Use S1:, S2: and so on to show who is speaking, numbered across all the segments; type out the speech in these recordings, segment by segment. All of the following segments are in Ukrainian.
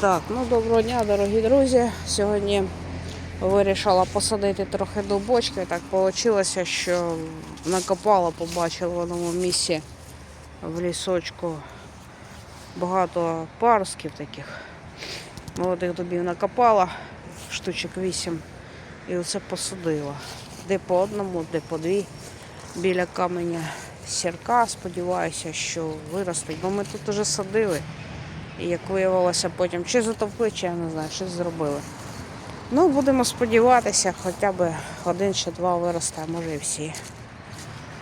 S1: Так, ну доброго дня, дорогі друзі. Сьогодні вирішила посадити трохи до бочки. Так вийшло, що накопала, побачила в одному місці в лісочку багато парусків таких. Молодих дубів накопала, штучок вісім. І оце посадила. Де по одному, де по дві біля каменя сірка. Сподіваюся, що виростуть, бо ми тут уже садили. Як виявилося потім, чи затовкли, чи я не знаю, щось зробили. Ну, будемо сподіватися, хоча б один чи два виросте, може і всі.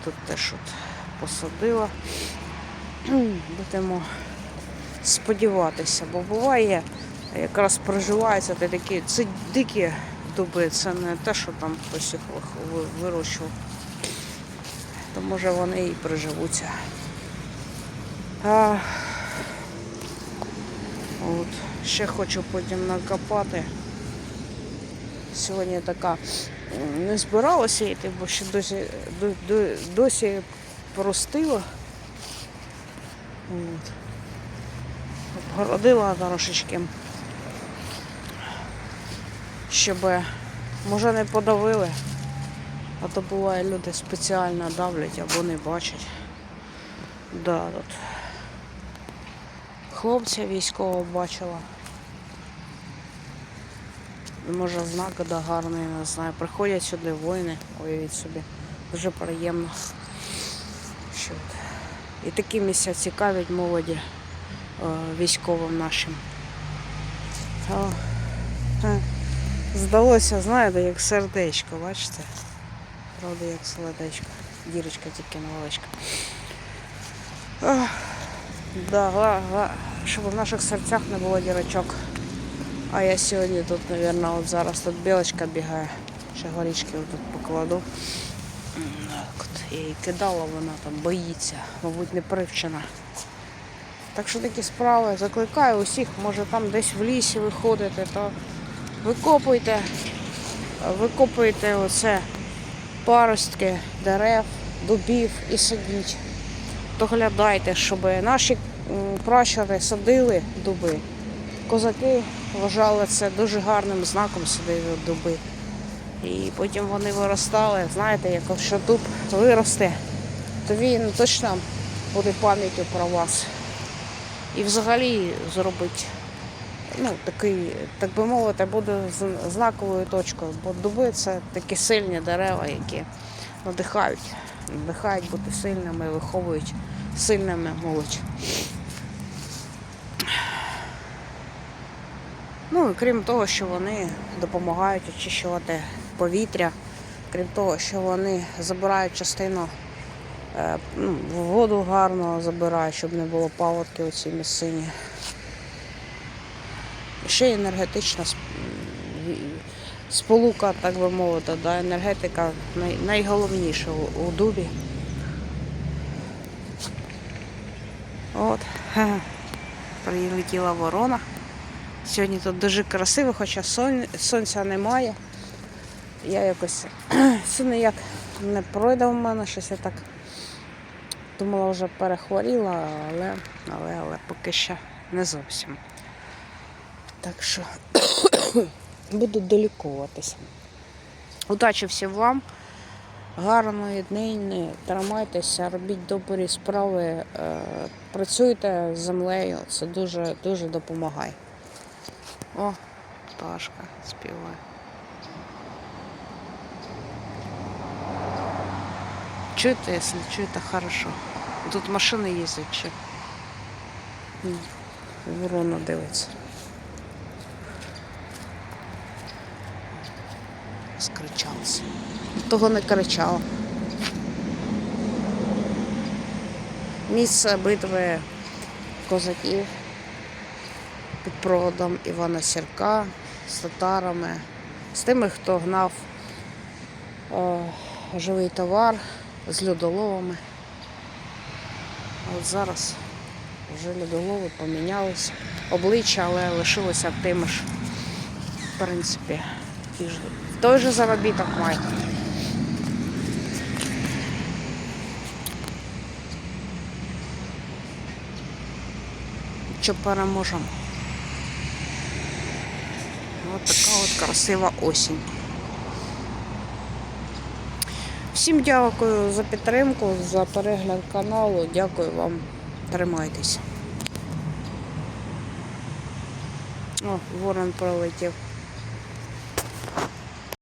S1: Тут теж от посадила. Будемо сподіватися, бо буває, якраз проживаються ти такі, це дикі дуби, це не те, що там хтось їх вирощував. То може вони і приживуться. От. Ще хочу потім накопати. Сьогодні така не збиралася йти, бо ще досі, до- до- досі простила. От. Обгородила трошечки. Щоб може не подавили. А то буває люди спеціально давлять або не бачать. Да, тут хлопця військового бачила. Може знак да гарний, не знаю. Приходять сюди воїни, уявіть собі. Дуже приємно. Що. І такі місця цікавлять молоді е, військовим нашим. Здалося, знаєте, як сердечко, бачите? Правда, як сердечко. Дірочка тільки невеличка. Ох. Да, га, га, щоб в наших серцях не було дірочок. А я сьогодні тут, мабуть, от зараз тут білочка бігає. Ще горішки тут покладу. Я її кидала, вона там боїться, мабуть, не привчена. Так що такі справи. Закликаю усіх, може там десь в лісі виходите, то викопуйте, викопуйте оце паростки дерев, дубів і садіть доглядайте, щоб наші пращури садили дуби. Козаки вважали це дуже гарним знаком садили дуби. І потім вони виростали. Знаєте, якщо дуб виросте, то він точно буде пам'яттю про вас. І взагалі зробить ну, такий, так би мовити, буде знаковою точкою. Бо дуби це такі сильні дерева, які надихають, надихають бути сильними, виховують сильними молодь. Ну і крім того, що вони допомагають очищувати повітря, крім того, що вони забирають частину е, ну, воду гарно забирають, щоб не було паводки у цій місцині. Ще енергетична сполука, так би мовити, да, енергетика най, найголовніша у дубі. От, прилетіла ворона. Сьогодні тут дуже красиво, хоча сон, сонця немає. Я якось все ніяк не пройде в мене, щось я так думала, вже перехворіла, але, але, але поки ще не зовсім. Так що буду долікуватися. Удачі всім вам. Гарної дні, тримайтеся, робіть добрі справи, е, працюйте з землею, це дуже дуже допомагає. О, пташка співає. Чуєте, якщо чуєте, хорошо. Тут машини їздять чи. Ворона дивиться. Скричалася. Того не кричала. Місце битви козаків під проводом Івана Сірка з татарами, з тими, хто гнав е, живий товар з льодоловами. От зараз вже льодолови помінялися. Обличчя, але лишилося тими ж, в принципі, той же заробіток мають. Що переможемо. Ось така от красива осінь. Всім дякую за підтримку, за перегляд каналу. Дякую вам. Тримайтесь. О, ворон пролетів.